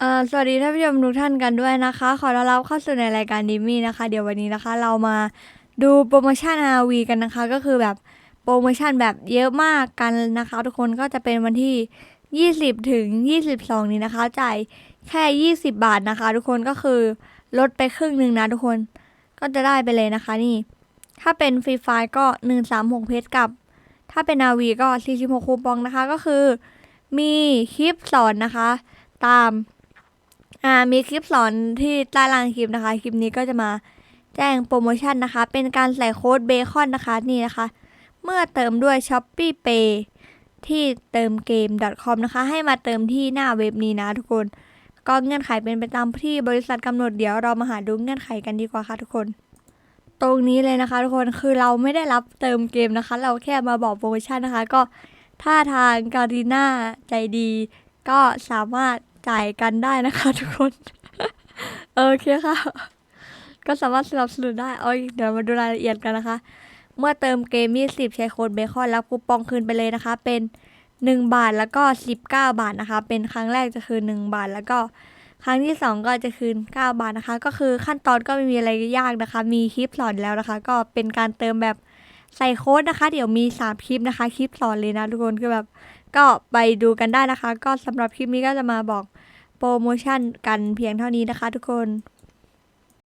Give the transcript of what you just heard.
เอ่อสวัสดีท่านผู้ชมทุกท่านกันด้วยนะคะ ขอต้อนรับเข้าสู่ในรายการดิมี่นะคะ เดี๋ยววันนี้นะคะ เรามาดูโปรโมชั่น RV กันนะคะ ก็คือแบบโปรโมชั่นแบบเยอะมากกันนะคะ ทุกคนก็จะเป็นวันที่ 20 ถึง 22 นี้นะคะจ่ายแค่ 20 บาทนะคะ ทุกคนก็คือลดไปครึ่งหนึ่งนะทุกคนก็จะได้ไปเลยนะคะนี่ ถ้าเป็นฟรีไฟก็ 136 เพชรกับ ถ้าเป็น RV ก็ 46คูปองนะคะ ก็คือ มีคลิปสอนนะคะ ตาม อ่ามีคลิปสอนที่ใต้ล่างคลิปนะคะ คลิปนี้ก็จะมาแจ้งโปรโมชั่นนะคะ เป็นการใส่โค้ดเบคอนนะคะนี่นะคะ เมื่อเติมด้วย s h o p e e Pay ที่เติมเกม .com นะคะ ให้มาเติมที่หน้าเว็บนี้นะทุกคน ก็เงื่อนไขเป็นไปตามที่บริษัทกำหนดเดี๋ยวเรามาหาดูเงื่อนไขกันดีกว่าค่ะทุกคน ตรงนี้เลยนะคะ ทุกคนคือเราไม่ได้รับเติมเกมนะคะ เราแค่มาบอกโปรโมชั่นนะคะ ก็ถ้าทางการีน่าใจดี ก็สามารถ จ่ายกันได้นะคะทุกคน โอเคค่ะ ก็สามารถสนับสนุนได้เอาเดี๋ยวมาดูรายละเอียดกันนะคะ เมื่อเติมเกม 20 ใช้โค้ดเบคอนรับคูปองคืนไปเลยนะคะ เป็น 1 บาทแล้วก็ 19 บาทนะคะ เป็นครั้งแรกจะคืน 1 บาทแล้วก็ครั้งที่ 2 ก็จะคืน 9 บาทนะคะ ก็คือขั้นตอนก็ไม่มีอะไรยากนะคะ มีคลิปสอนแล้วนะคะ ก็เป็นการเติมแบบ ใส่โค้ดนะคะ เดี๋ยวมี 3 คลิปนะคะ คลิปสอนเลยนะทุกคนคือแบบ ก็ไปดูกันได้นะคะ ก็สำหรับคลิปนี้ก็จะมาบอกโปรโมชั่นกันเพียงเท่านี้นะคะทุกคน